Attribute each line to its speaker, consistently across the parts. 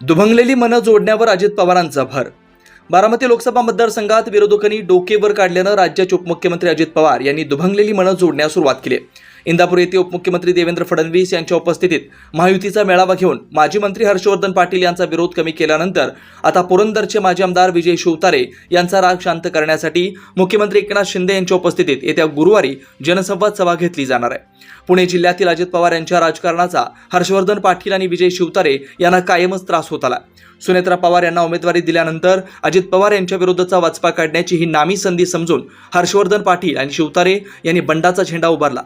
Speaker 1: दुभंगलेली मनं जोडण्यावर अजित पवारांचा भर. बारामती लोकसभा मतदारसंघात विरोधकांनी डोकेवर काढल्यानं राज्याचे उपमुख्यमंत्री अजित पवार यांनी दुभंगलेली मनं जोडण्यास सुरुवात केली. इंदापूर येथे उपमुख्यमंत्री देवेंद्र फडणवीस यांच्या उपस्थितीत महायुतीचा मेळावा घेऊन माजी मंत्री हर्षवर्धन पाटील यांचा विरोध कमी केल्यानंतर आता पुरंदरचे माजी आमदार विजय शिवतारे यांचा राग शांत करण्यासाठी मुख्यमंत्री एकनाथ शिंदे यांच्या उपस्थितीत येत्या गुरुवारी जनसंवाद सभा घेतली जाणार आहे. पुणे जिल्ह्यातील अजित पवार यांच्या राजकारणाचा हर्षवर्धन पाटील आणि विजय शिवतारे यांना कायमच त्रास होत आला. सुनेत्रा पवार यांना उमेदवारी दिल्यानंतर अजित पवार यांच्या विरोधाचा वाचपा काढण्याची ही नामी संधी समजून हर्षवर्धन पाटील आणि शिवतारे यांनी बंडाचा झेंडा उभारला.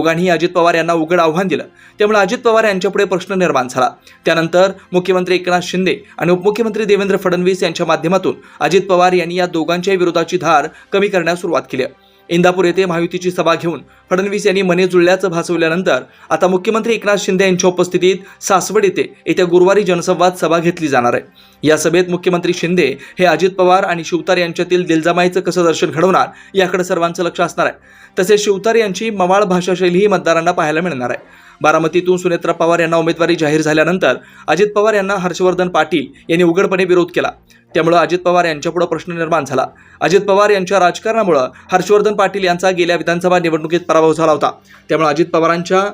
Speaker 1: दोघांनी अजित पवार यांना उघड आव्हान दिलं. त्यामुळे अजित पवार यांच्यापुढे प्रश्न निर्माण झाला. त्यानंतर मुख्यमंत्री एकनाथ शिंदे आणि उपमुख्यमंत्री देवेंद्र फडणवीस यांच्या माध्यमातून अजित पवार यांनी या दोघांच्या विरोधाची धार कमी करण्यास सुरुवात केली इंदापूर येथे महायुतीची सभा घेऊन फडणवीस यांनी मने जुळल्याचं भासवल्यानंतर आता मुख्यमंत्री एकनाथ शिंदे यांच्या उपस्थितीत सासवड येथे येत्या गुरुवारी जनसंवाद सभा घेतली जाणार आहे. या सभेत मुख्यमंत्री शिंदे हे अजित पवार आणि शिवतार यांच्यातील दिलजमाईचं कसं दर्शन घडवणार याकडे सर्वांचं लक्ष असणार आहे. तसेच शिवतार यांची मवाळ भाषाशैलीही मतदारांना पाहायला मिळणार आहे. बारामतीतून सुनेत्रा पवार यांना उमेदवारी जाहीर झाल्यानंतर अजित पवार यांना हर्षवर्धन पाटील यांनी उघडपणे विरोध केला. त्यामुळं अजित पवार यांच्यापुढे प्रश्न निर्माण झाला. अजित पवार यांच्या राजकारणामुळं हर्षवर्धन पाटील यांचा गेल्या विधानसभा निवडणुकीत पराभव झाला होता. त्यामुळे अजित पवारांच्या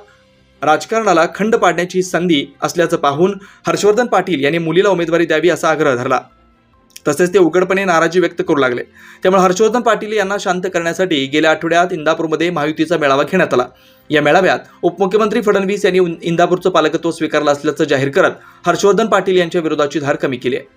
Speaker 1: राजकारणाला खंड पाडण्याची संधी असल्याचं पाहून हर्षवर्धन पाटील यांनी मुलीला उमेदवारी द्यावी असा आग्रह धरला. तसेच ते उघडपणे नाराजी व्यक्त करू लागले. त्यामुळे हर्षवर्धन पाटील यांना शांत करण्यासाठी गेल्या आठवड्यात इंदापूरमध्ये महायुतीचा मेळावा घेण्यात आला. या मेळाव्यात उपमुख्यमंत्री फडणवीस यांनी इंदापूरचं पालकत्व स्वीकारलं असल्याचं जाहीर करत हर्षवर्धन पाटील यांच्या विरोधाची धार कमी केली आहे.